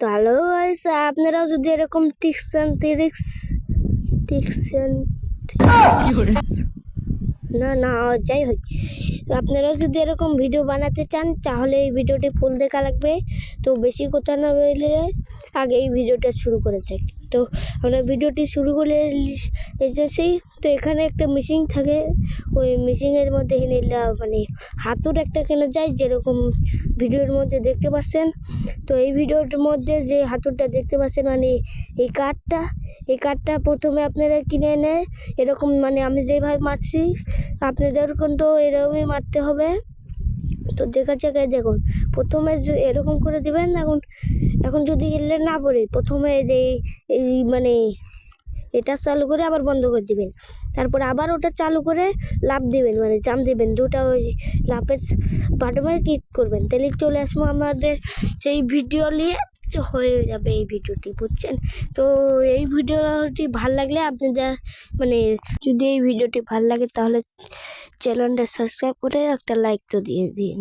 তো হ্যালো আপনারাও যদি এরকম টিক্স অ্যান্ড ট্রিক্স টিক্স না না, যাই হোক। আপনারাও যদি এরকম ভিডিও বানাতে চান, তাহলে এই ভিডিওটি ফুল দেখা লাগবে। তো বেশি কথা না বলে আগে এই ভিডিওটা শুরু করে যাক তো আমরা ভিডিওটি শুরু করে এসেছি। তো এখানে একটা মেশিন থাকে। ওই মেশিনের মধ্যে মানে হাতুর একটা কেনা যায়, যেরকম ভিডিওর মধ্যে দেখতে পাচ্ছেন। তো এই ভিডিওর মধ্যে যে হাতুরটা দেখতে পাচ্ছেন মানে এই কাঠটা এই কাঠটা প্রথমে আপনারা কিনে নেয় এরকম মানে আমি যেভাবে মারছি, আপনাদের কিন্তু এরকমই মারতে হবে। তো দেখা জায়গায় দেখুন, প্রথমে এরকম করে দিবেন, এখন এখন যদি এলে না পড়ে, প্রথমে এই এই মানে এটা চালু করে আবার বন্ধ করে দিবেন। তারপরে আবার ওটা চালু করে লাভ দিবেন মানে জাম দিবেন দুটা ওই লাভের বাটমে ক্লিক করবেন। তাহলে চলে আসব আমাদের সেই ভিডিও নিয়ে হয়ে যাবে এই ভিডিওটি বুঝছেন? তো এই ভিডিওটি ভালো লাগলে আপনাদের মানে যদি এই ভিডিওটি ভালো লাগে, তাহলে চ্যানেলটা সাবস্ক্রাইব করে একটা লাইক তো দিয়ে দিন।